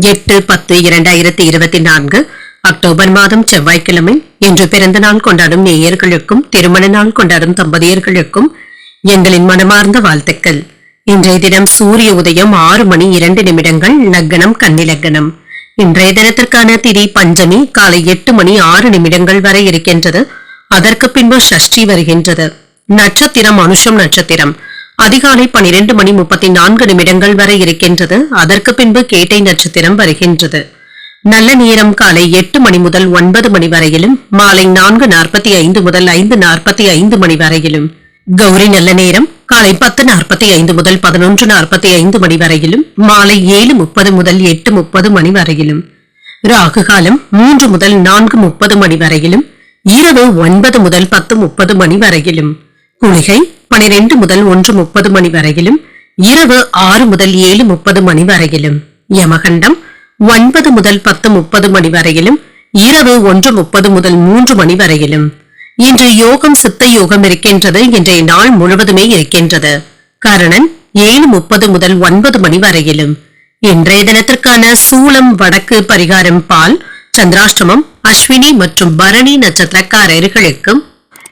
எட்டு பத்து இரண்டாயிரத்தி இருபத்தி நான்கு அக்டோபர் மாதம் செவ்வாய்க்கிழமை. இன்று பிறந்த நாள் கொண்டாடும் நேயர்களுக்கும் திருமண நாள் கொண்டாடும் தம்பதியர்களுக்கும் எங்களின் மனமார்ந்த வாழ்த்துக்கள். இன்றைய தினம் சூரிய உதயம் ஆறு மணி இரண்டு நிமிடங்கள் லக்னம் கன்னிலக்னம் இன்றைய தினத்திற்கான திதி பஞ்சமி காலை எட்டு மணி ஆறு நிமிடங்கள் வரை இருக்கின்றது. அதற்கு பின்பு ஷஷ்டி வருகின்றது. நட்சத்திரம் அனுஷம் நட்சத்திரம். அதிகாலை பனிரெண்டு மணி முப்பத்தி நான்கு நிமிடங்கள் வரை இருக்கின்றது. அதற்கு பின்பு கேட்டை நட்சத்திரம் வருகின்றது. நல்ல நேரம் காலை எட்டு மணி முதல் ஒன்பது மணி வரையிலும் மாலை நான்கு நாற்பத்தி ஐந்து முதல் ஐந்து நாற்பத்தி ஐந்து மணி வரையிலும். கௌரி நல்ல நேரம் காலை பத்து நாற்பத்தி ஐந்து முதல் பதினொன்று நாற்பத்தி ஐந்து மணி வரையிலும் மாலை ஏழு முப்பது முதல் எட்டு முப்பது மணி வரையிலும். ராகு காலம் மூன்று முதல் நான்கு முப்பது மணி வரையிலும் இரவு ஒன்பது முதல் பத்து முப்பது மணி வரையிலும். குளிகை பனிரெண்டு முதல் ஒன்று முப்பது மணி வரையிலும் இரவு ஆறு முதல் ஏழு முப்பது மணி வரையிலும். யமகண்டம் ஒன்பது முதல் பத்து முப்பது மணி வரையிலும் இரவு ஒன்று முப்பது முதல் மூன்று மணி வரையிலும். இன்று யோகம் சித்த யோகம் இருக்கின்றது இன்றைய நாள் முழுவதுமே இருக்கின்றது. கரணன் ஏழு முப்பது முதல் ஒன்பது மணி வரையிலும். இன்றைய தினத்திற்கான சூளம் வடக்கு பரிகாரம் பால் சந்திராஷ்டமம் அஸ்வினி மற்றும் பரணி நட்சத்திரக்காரர்களுக்கும்